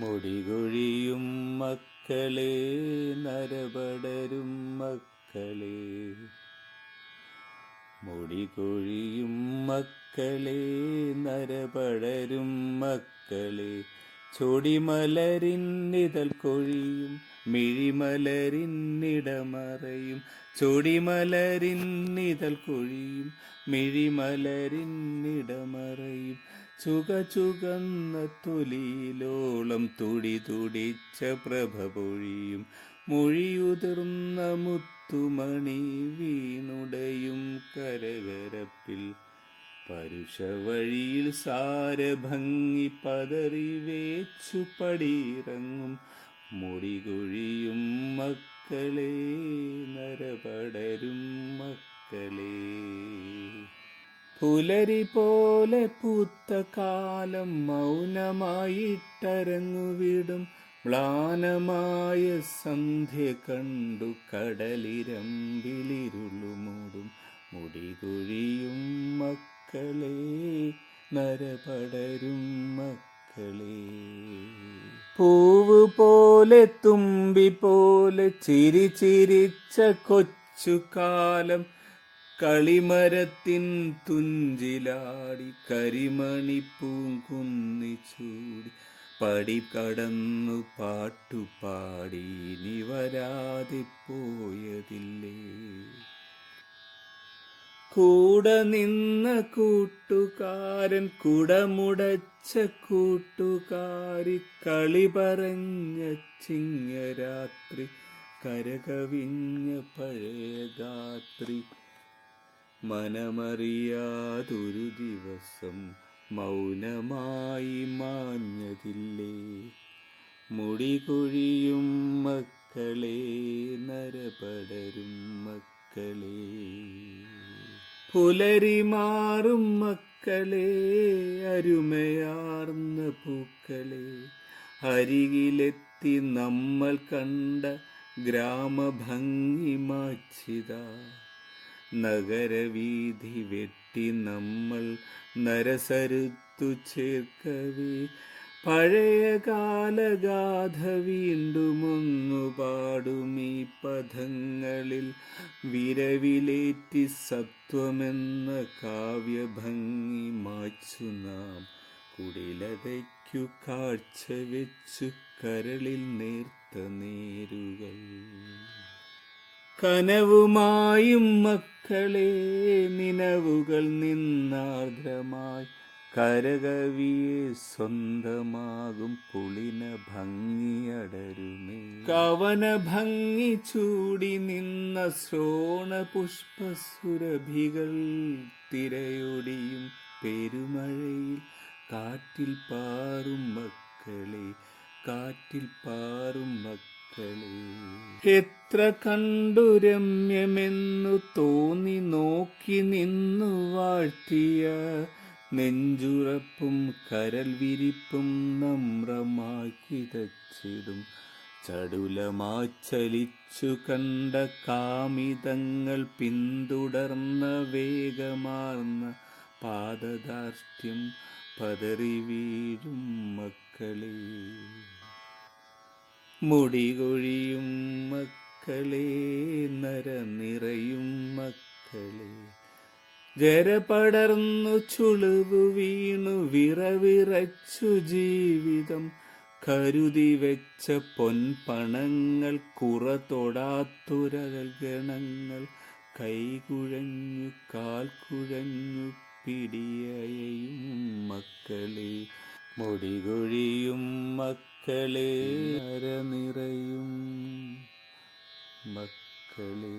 മുടികൊഴിയും മക്കളെ നരപടരും മക്കളെ. മുടികൊഴിയും മക്കളെ നരപടരും മക്കളെ. ചൊടിമലരിന്നിതൽ കൊഴിയും മിഴിമലരിന്നിടമറയും. ചൊടിമലരിന്നിതൽ കൊഴിയും മിഴിമലരിന്നിടമറയും. ചുക ചുകന്ന തൊലിയിലോളം തുടി തുടിച്ച പ്രഭ പൊഴിയും മൊഴിയുതിർന്ന മുത്തുമണി വീണുടയും കരകരപ്പിൽ. പരുഷ വഴിയിൽ സാരഭംഗി പതറി വേച്ചു പടിയിറങ്ങും മുടികൊഴിയും മക്കളെ നരപടരും മക്കളെ. പുലരി പോലെ പൂത്ത കാലം മൗനമായിട്ടരങ്ങുവിടും. മ്ലാനമായ സന്ധ്യ കണ്ടു കടലിരമ്പിലിരുളുമൂടും. മുടികുഴിയും മക്കളെ നരപടരും മക്കളെ. പൂവ് പോലെ തുമ്പി പോലെ ചിരി ചിരിച്ച കൊച്ചു കാലം കളിമരത്തിൻ തുഞ്ചിലാടി കരിമണി പൂങ്കുന്നി ചൂടി പടി കടന്നു പാട്ടുപാടി ഇനി വരാതെ പോയതില്ലേ? കൂടെ നിന്ന കൂട്ടുകാരൻ കുടമുടച്ച കൂട്ടുകാരി കളി പറഞ്ഞ ചിങ്ങരാത്രി കരകവിഞ്ഞ പഴയ ഗാത്രി മനമറിയാതൊരു ദിവസം മൗനമായി മാഞ്ഞതില്ലേ? മുടികൊഴിയും മക്കളെ നരപടരും മക്കളെ. പുലരി മാറും മക്കളെ അരുമയാർന്ന പൂക്കളെ. അരികിലെത്തി നമ്മൾ കണ്ട ഗ്രാമഭംഗി മാച്ചിത. നഗരവീഥി വെട്ടി നമ്മൾ നരസരുത്തു ചേർക്കവേ. പഴയ കാലഗാഥ വീണ്ടുമൊന്നു ഈ പദങ്ങളിൽ വിരവിലേറ്റി സത്വമെന്ന കാവ്യഭംഗി മാച്ചു നാം. കുടിലതയ്ക്കു കാഴ്ച വെച്ചു കരളിൽ നേർത്ത നേരുകൾ. കനവുമായും മക്കളെ നിലവുകൾ നിന്നാർദ്രമായി. കരകവിയെ സ്വന്തമാകും പുളിന ഭംഗിയടരുമേ. കവന ഭംഗി ചൂടി നിന്ന ശ്രോണ പുഷ്പസുരഭികൾ തിരയൊടിയും പെരുമഴയിൽ കാറ്റിൽ പാറും മക്കളെ കാറ്റിൽ പാറും മക്കളെ. എത്ര കണ്ടു രമ്യമെന്നു തോന്നി നോക്കി നിന്നു വാഴ്ത്തിയ നെഞ്ചുറപ്പും കരൽ വിരിപ്പും നമ്രമാക്കിതച്ചിടും ചടുലമാച്ചലിച്ചു കണ്ട കാമിതങ്ങൾ പിന്തുടർന്ന വേഗമാർന്ന പാദദാർഷ്ട്യം പതറി വീഴും മക്കളെ. മുടികൊഴിയും മക്കളെ നര നിറയും മക്കളെ ജരപടർന്നു ചുളിവു വീണു വിറവിറച്ചു ജീവിതം. കരുതി വെച്ച പൊൻപണങ്ങൾ കുറ തൊടാത്തുരകൾ ഗണങ്ങൾ. കൈകുഴഞ്ഞു കാൽ കുഴഞ്ഞു പിടിയയും മക്കളെ. മുടികൊഴിയും മക്കളെ അരനിറയും മക്കളെ